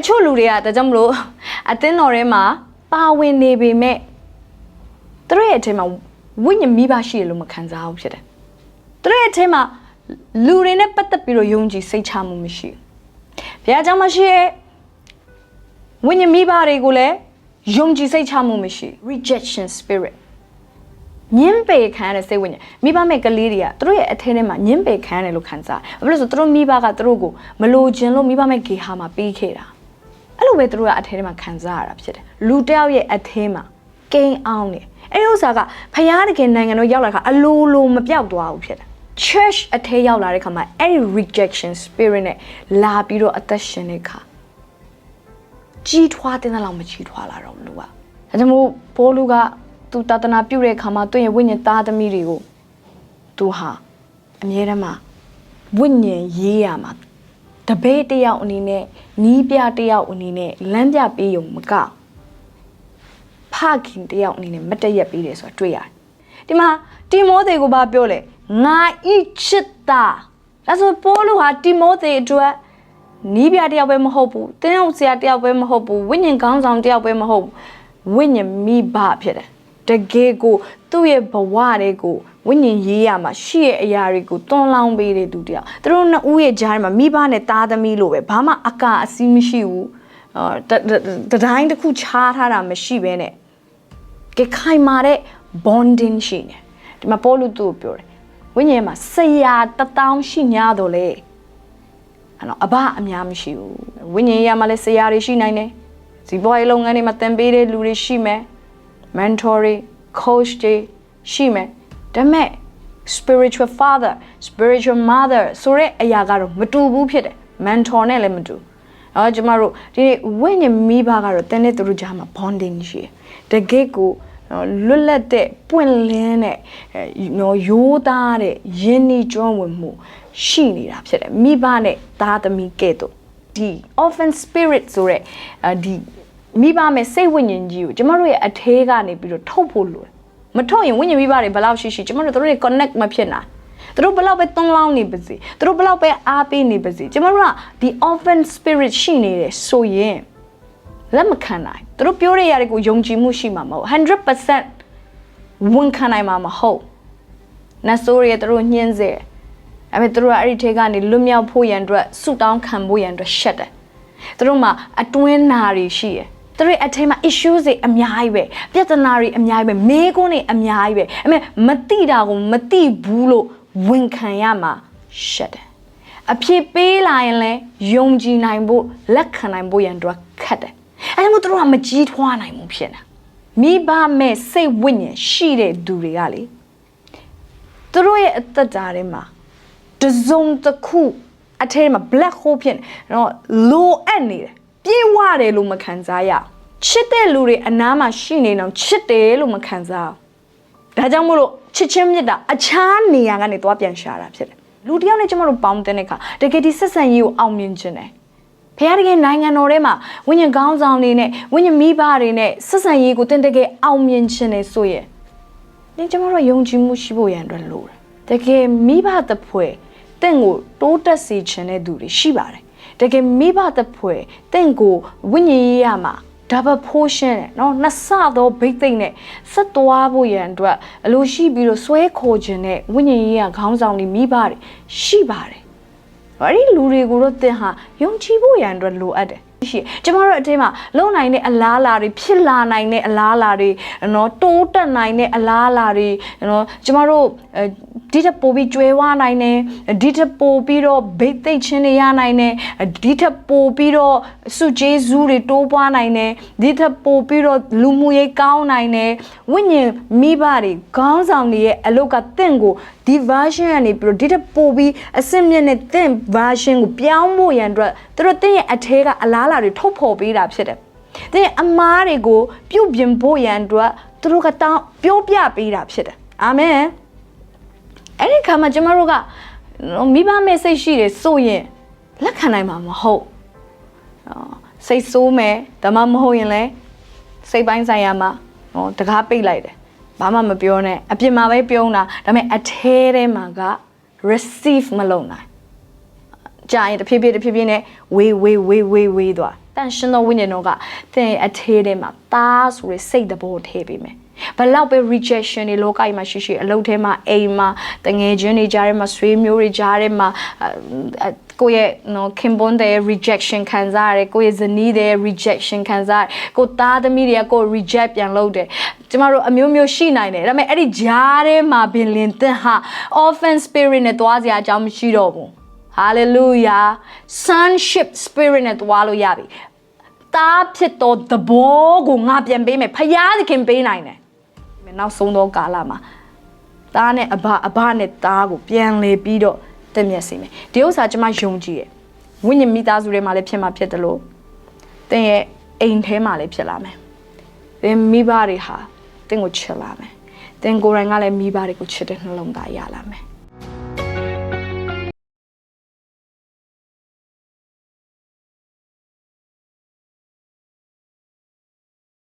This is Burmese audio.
အချို့လူတွေကဒါကြောင့်မလို့အသင်းတော်ထဲမှာပါဝင်နေပေမဲ့သူတို့ရဲ့အထက်မှာဝိညာဉ်မိဘရှိတယ်လို့မခံစားဘူးဖြစ်တယ်သူတို့ရဲ့အထက်မှာလူတွေနဲ့ပတ်သက်ပြီးတော့ယုံကြည်စိတ်ချမှုမရှိဘူးဘုရားကျောင်းမှာရှိရဲ့ဝိညာဉ်မိဘတွေကိုလည်းယုံကြည်စိတ်ချမှုမရှိ rejection spirit ညင်းပေခံရတဲ့စိတ်ဝိညာဉ်မိဘမဲ့ကလေးတွေကသူတို့ရဲ့အထင်းထဲမှာညင်းပေခံရတယ်လို့ခံစားတယ်။ဘာဖြစ်လို့လဲဆိုသူတို့မိဘကသူတို့ကိုမလိုချင်လို့မိဘမဲ့ဂေဟာမှာပြီးခဲ့တာ။ အဲ့လိုပဲသူတို့ကအထင်းထဲမှာခံစားရတာဖြစ်တယ်။လူတစ်ယောက်ရဲ့အထင်းမှာကိန်းအောင်နေ။အဲ့ဒီဥစ္စာကဖယားတကယ်နိုင်ငံတော်ရောက်လာခါအလိုလိုမပြောက်သွားဘူးဖြစ်တယ်။ church အထဲရောက်လာတဲ့ခါမှာအဲ့ဒီ rejection spirit နဲ့လာပြီးတော့အသက်ရှင်တဲ့ခါကြီးထွားတဲ့လောက်မကြီးထွားလာတော့ဘူးလူက။ဒါကြောင့်မို့ဘိုးလူကသူတာသနာပြုတဲ့အခါမှာသူ့ရဲ့ဝိညာဉ်သားသမီးတွေကိုသူဟာအမြဲတမ်းမှာဝိညာဉ်ရေးရမှာ တပည့်တစ်ယောက်အနေနဲ့နီးပြတစ်ယောက်အနေနဲ့လမ်းပြပေးရုံမကဖခင်တစ်ယောက်အနေနဲ့မတ်တရက်ပေးတယ်ဆိုတာတွေ့ရတယ်ဒီမှာတိမောသေကိုဘာပြောလဲငါဤချစ်တာဒါဆိုပိုးလူဟာတိမောသေအတွက်နီးပြတစ်ယောက်ပဲမဟုတ်ဘူးတင်းအောင်ဆရာတစ်ယောက်ပဲမဟုတ်ဘူးဝိညာဉ်ကောင်းဆောင်တစ်ယောက်ပဲမဟုတ်ဘူးဝိညာဉ်မိဘဖြစ်တယ် တကယ်ကိုသူ့ရဲ့ဘဝတွေကိုဝိညာဉ်ရေးရမှာရှိရဲ့အရာတွေကိုတွန်းလောင်းပေးတဲ့သူတယောက်သူတို့နှစ်ဦးရဲ့ဂျားထဲမှာမိဘနဲ့သားသမီးလိုပဲဘာမှအကာအစီးမရှိဘူးအာတတတတိုင်းတစ်ခုခြားထားတာမရှိဘဲနဲ့ကဲခိုင်မာတဲ့ bonding ရှိနေဒီမှာပေါ်လူသူကိုပြောတယ်ဝိညာဉ်မှာဆရာတတောင်းရှိ냐တော့လေအဲ့တော့အဘအများမရှိဘူးဝိညာဉ်ရမှာလည်းဆရာတွေရှိနိုင်တယ်ဇီဘွားရေးလုပ်ငန်းတွေမှာသင်ပေးတဲ့လူတွေရှိမယ် mentor တွေ coach တွေရှိမယ်ဒါပေမဲ့ spiritual father spiritual mother ဆိုတဲ့အရာကတော့မတူဘူးဖြစ်တယ် mentor နဲ့လည်းမတူအော်ကျမတို့ဒီနေ့ဝိညာဉ်မိဘကတော့တင်းတဲ့သူတို့ကြားမှာ bonding ရှိတယ်တကယ့်ကိုနော်လွတ်လပ်တဲ့ပွင့်လင်းတဲ့အဲနော်ရိုးသားတဲ့ယဉ်ဤကျွမ်းဝင်မှုရှိနေတာဖြစ်တယ်မိဘနဲ့သားသမီးကဲ့သို့ဒီ orphan spirit ဆိုတဲ့အဲဒီ မိဘမဲ့စိတ်ဝိညာဉ်ကြီးကိုကျမတို့ရဲ့အထဲကနေပြီးတော့ထုတ်ဖို့လိုတယ်မထုတ်ရင်ဝိညာဉ်မိဘတွေဘယ်လောက်ရှိရှိကျမတို့တို့တွေ connect မဖြစ်နိုင်သူတို့ဘယ်လောက်ပဲသွန်းလောင်းနေပါစေသူတို့ဘယ်လောက်ပဲအားပေးနေပါစေကျမတို့ကဒီ orphan spirit ရှိနေတယ်ဆိုရင်လက်မခံနိုင်သူတို့ပြောတဲ့ຢာတွေကိုယုံကြည်မှုရှိမှာမဟုတ်100%ဝန်ခံနိုင်မှာမဟုတ်နတ်ဆိုးတွေသူတို့ညှင်းစေအဲ့မဲ့သူတို့ကအဲ့ဒီထဲကနေလွတ်မြောက်ဖို့ရန်အတွက်ဆုတောင်းခံဖို့ရန်အတွက်ရှက်တယ်သူတို့မှာအတွင်းနာတွေရှိတယ် သူတို့အထက်မှာ issues တွေအများကြီးပဲပြဿနာတွေအများကြီးပဲမေးခွန်းတွေအများကြီးပဲအမေမတိတာကိုမတိဘူးလို့ဝန်ခံရမှာရှက်တယ်အဖြစ်ပေးလာရင်လည်းယုံကြည်နိုင်ဖို့လက်ခံနိုင်ဖို့ရန်အတွက်ခက်တယ်အဲဒါမို့သူတို့ကမကြီးထွားနိုင်ဘူးဖြစ်နေမိဘမဲ့စိတ်ဝိညာဉ်ရှိတဲ့သူတွေကလေသူတို့ရဲ့အသက်တာထဲမှာတစုံတစ်ခုအထဲမှာ black hole ဖြစ်နေတော့လိုအပ်နေတယ် ပြေးဝတယ်လို့မခံစားရချစ်တဲ့လူတွေအနားမှာရှိနေတော့ချစ်တယ်လို့မခံစားဒါကြောင့်မို့လို့ချစ်ချင်းမြတ်တာအခြားနေရာကနေသွားပြန်ရှာတာဖြစ်တယ်လူတယောက်နဲ့ကျမတို့ပေါင်းတဲ့အခါတကယ်ဒီဆက်ဆံရေးကိုအောင်မြင်ခြင်းတယ်ဖခင်တကယ်နိုင်ငံတော်ထဲမှာဝိညာဉ်ကောင်းဆောင်တွေနဲ့ဝိညာဉ်မိဘတွေနဲ့ဆက်ဆံရေးကိုတင်တကယ်အောင်မြင်ခြင်းတယ်ဆိုရင်ဒီကျမတို့ယုံကြည်မှုရှိဖို့ရန်အတွက်လိုတယ်တကယ်မိဘတစ်ဖွဲ့တင့်ကိုတိုးတက်စေခြင်းတဲ့သူတွေရှိပါတယ် တကယ်မိဘတစ်ဖွဲ့တင့်ကိုဝိညာဉ်ရေးရမှာ double portion နဲ့เนาะနှစ်ဆသောဘိတ်သိမ့်နဲ့ဆက်သွားဖို့ရန်အတွက်အလိုရှိပြီးတော့ဆွဲခေါ်ခြင်းနဲ့ဝိညာဉ်ရေးရခေါင်းဆောင်တွေမိဘတွေရှိပါတယ်။အဲ့ဒီလူတွေကိုတော့သင်ဟာယုံကြည်ဖို့ရန်အတွက်လိုအပ်တယ်ရှိကျမတို့အတင်းမှာလုံနိုင်တဲ့အလားအလာတွေဖြစ်လာနိုင်တဲ့အလားအလာတွေနော်တိုးတက်နိုင်တဲ့အလားအလာတွေနော်ကျမတို့ ဒီထက်ပိုပြီးကျွဲဝနိုင်တယ်ဒီထက်ပိုပြီးတော့ဘိတ်သိက်ချင်းတွေရနိုင်တယ်ဒီထက်ပိုပြီးတော့စုကျေးဇူးတွေတိုးပွားနိုင်တယ်ဒီထက်ပိုပြီးတော့လူမှုရေးကောင်းနိုင်တယ်ဝိညာဉ်မိဘတွေခေါင်းဆောင်တွေရဲ့အလုတ်ကတင့်ကိုဒီ version ကနေပြီးတော့ဒီထက်ပိုပြီးအစစ်မြင့်တဲ့တင့် version ကိုပြောင်းဖို့ရန်အတွက်သူတို့တင့်ရဲ့အထဲကအလားအလာတွေထုတ်ဖော်ပေးတာဖြစ်တယ်။တင့်အမားတွေကိုပြုတ်ပြင်ဖို့ရန်အတွက်သူတို့ကတောင်းပြောပြပေးတာဖြစ်တယ်။အာမင်။ အဲ့ဒီခါမှာကျမတို့ကမိဘမဲ့စိတ်ရှိတယ်ဆိုရင်လက်ခံနိုင်မှာမဟုတ်။စိတ်ဆိုးမယ်ဒါမှမဟုတ်ရင်လည်းစိတ်ပိုင်းဆိုင်ရာမှာဟောတကားပိတ်လိုက်တယ်။ဘာမှမပြောနဲ့အပြင်မှာပဲပြုံးတာဒါပေမဲ့အထဲထဲမှာက receive မလုပ်နိုင်ကြာရင်တဖြည်းဖြည်းတဖြည်းဖြည်းနဲ့ဝေးဝေးဝေးဝေးဝေးသွားတတန်ရှင်သောဝိညာဉ်တော်ကသင်ရဲ့အထေးထဲမှာသားဆိုတဲ့စိတ်တဘောထည့်ပေးမယ် ဘလောက်ပဲ rejection တွေလောကကြီးမှာရှိရှိအလုပ်ထဲမှာအိမ်မှာတငယ်ချင်းတွေကြားထဲမှာဆွေးမျိုးတွေကြားထဲမှာအဲအဲကိုယ့်ရဲ့နော်ခင်ပွန်းတဲ့ rejection ခံစားရတယ်ကိုယ့်ရဲ့ဇနီးတဲ့ rejection ခံစားရတယ်ကိုယ်သားသမီးတွေကကိုယ် reject ပြန်လုပ်တယ်ကျမတို့အမျိုးမျိုးရှိနိုင်တယ်ဒါပေမဲ့အဲ့ဒီကြားထဲမှာပင်လင်သင်ဟာ orphan spirit နဲ့တွားစရာအကြောင်းမရှိတော့ဘူး hallelujah sonship spirit နဲ့တွားလို့ရပြီတားဖြစ်သောသဘောကိုငါပြန်ပေးမယ်ဖယားသခင်ပေးနိုင်တယ် နောက်ဆုံးသောကာလမှာသားနဲ့အဘအဘနဲ့သားကိုပြန်လေပြီးတော့တက်မြက်စေမယ်ဒီဥစ္စာကျွန်မယုံကြည်တယ်ဝိညာဉ်မိသားစုထဲမှာလည်းဖြစ်မှာဖြစ်တယ်လို့သင်ရဲ့အိမ်ထဲမှာလည်းဖြစ်လာမယ်သင်မိဘတွေဟာသင်ကိုချစ်လာမယ်သင်ကိုယ်တိုင်ကလည်းမိဘတွေကိုချစ်တဲ့နှလုံးသားရလာမယ်